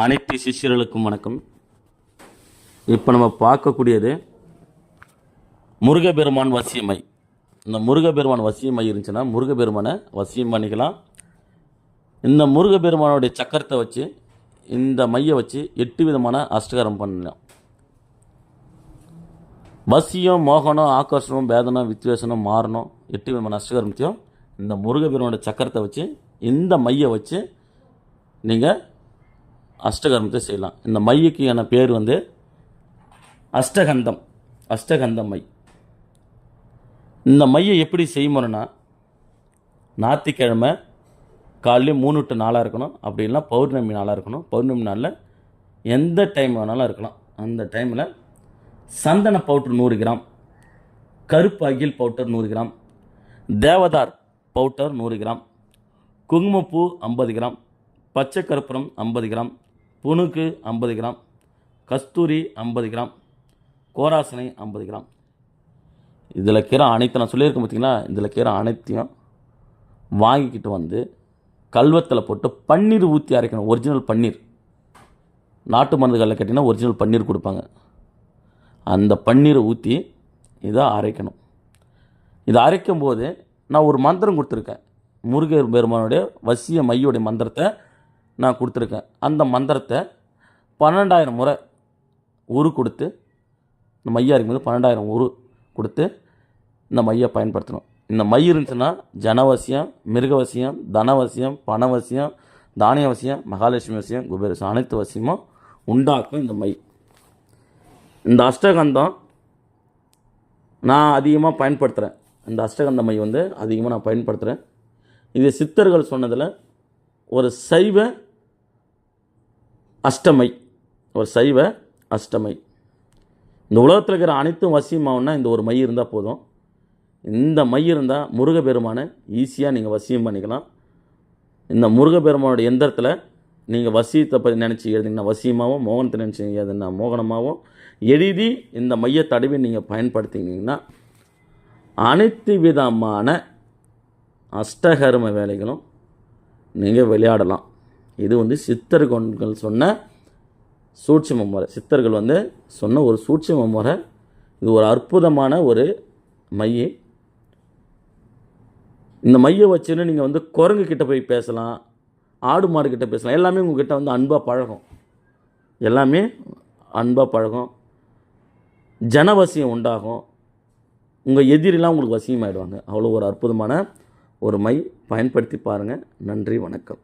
அனைத்து சிஷ்யர்களுக்கும் வணக்கம். இப்போ நம்ம பார்க்கக்கூடியது முருகபெருமான் வசியமை இந்த முருகபெருமான் வசியமை இருந்துச்சுன்னா முருகபெருமானை வசியம் பண்ணிக்கலாம். இந்த முருகபெருமானுடைய சக்கரத்தை வச்சு இந்த மையை வச்சு எட்டு விதமான அஷ்டகாரம் பண்ணலாம். வசியம் மோகனம் ஆக்கர்ஷணம் வேதனம் வித்வேஷனம் மாறணும் எட்டு விதமான அஷ்டகரமத்தையும் இந்த முருகப்பெருமானோட சக்கரத்தை வச்சு இந்த மையை வச்சு நீங்கள் அஷ்டகர்மத்தை செய்யலாம். இந்த மையக்கான பேர் வந்து அஷ்டகந்தம். அஷ்டகந்தம் மை இந்த மையை எப்படி செய்யணும்னா ஞாயிற்றுக்கிழமை காலையில் மூணு டு நாளாக இருக்கணும். அப்படி இல்லைனா பௌர்ணமி நாளாக இருக்கணும். பௌர்ணமி நாளில் எந்த டைம் வேணாலும் இருக்கலாம். அந்த டைமில் சந்தன பவுட்ரு நூறு கிராம் கருப்பு அகில் பவுடர் நூறு கிராம் தேவதார் பவுடர் நூறு கிராம் குங்குமப்பூ ஐம்பது கிராம் பச்சை கற்பூரம் ஐம்பது கிராம் புணுக்கு ஐம்பது கிராம் கஸ்தூரி ஐம்பது கிராம் கோராசனை ஐம்பது கிராம். இதில் கீரை அனைத்து நான் சொல்லியிருக்கேன் பார்த்தீங்களா இதில் கீரை அனைத்தையும் வாங்கிக்கிட்டு வந்து கல்வத்தில் போட்டு பன்னீர் ஊற்றி அரைக்கணும். ஒரிஜினல் பன்னீர். நாட்டு மருந்துகளில் கேட்டிங்கன்னா ஒரிஜினல் பன்னீர் கொடுப்பாங்க. அந்த பன்னீரை ஊற்றி இதை அரைக்கணும். இதை அரைக்கும் போது நான் ஒரு மந்திரம் கொடுத்துருக்கேன். முருகர் பெருமானுடைய வசிய மையோடைய மந்திரத்தை நான் கொடுத்துருக்கேன். அந்த மந்திரத்தை பன்னெண்டாயிரம் முறை உரு கொடுத்து இந்த மையா இருக்கும்போது பன்னெண்டாயிரம் உரு கொடுத்து இந்த மையை பயன்படுத்தணும். இந்த மை இருந்துச்சுன்னா ஜனவசியம் மிருகவசியம் தனவசியம் பணவசியம் தானியவசியம் மகாலட்சுமி வசியம் குபேரசியம் அனைத்து வசியமும் உண்டாக்கும் இந்த மை. இந்த அஷ்டகந்தம் நான் அதிகமாக பயன்படுத்துகிறேன் இந்த அஷ்டகந்த மை வந்து அதிகமாக நான் பயன்படுத்துகிறேன் இது சித்தர்கள் சொன்னதில் ஒரு சைவ அஷ்டமை. ஒரு சைவ அஷ்டமை. இந்த உலகத்தில் இருக்கிற அனைத்தும் வசியமாகனா இந்த ஒரு மை இருந்தால் போதும். இந்த மை இருந்தால் முருகப்பெருமானை ஈஸியாக நீங்கள் வசியம் பண்ணிக்கலாம். இந்த முருகப்பெருமானோட எந்திரத்தில் நீங்கள் வசியத்தை பற்றி நினச்சி எழுதிங்கன்னா வசியமாகவும் மோகனத்தை நினச்சி எழுதுனா மோகனமாகவும் எழுதி இந்த மைய தடவி நீங்கள் பயன்படுத்தினீங்கன்னா அனைத்து விதமான அஷ்டகர்ம வேலைகளும் நீங்கள் விளையாடலாம். இது வந்து சித்தர்கள் சொன்ன சூட்சம முறை. சித்தர்கள் வந்து சொன்ன ஒரு சூட்சம முறை. இது ஒரு அற்புதமான ஒரு மை இந்த மையை வச்சுன்னு நீங்கள் வந்து குரங்கு கிட்டே போய் பேசலாம் ஆடு மாடு கிட்டே பேசலாம். எல்லாமே உங்ககிட்ட வந்து அன்பாக பழகும். எல்லாமே அன்பாக பழகும். ஜனவசியம் உண்டாகும். உங்கள் எதிரிலாம் உங்களுக்கு வசியமாயிடுவாங்க. அவ்வளோ ஒரு அற்புதமான ஒரு மை. பயன்படுத்தி பாருங்கள் நன்றி வணக்கம்.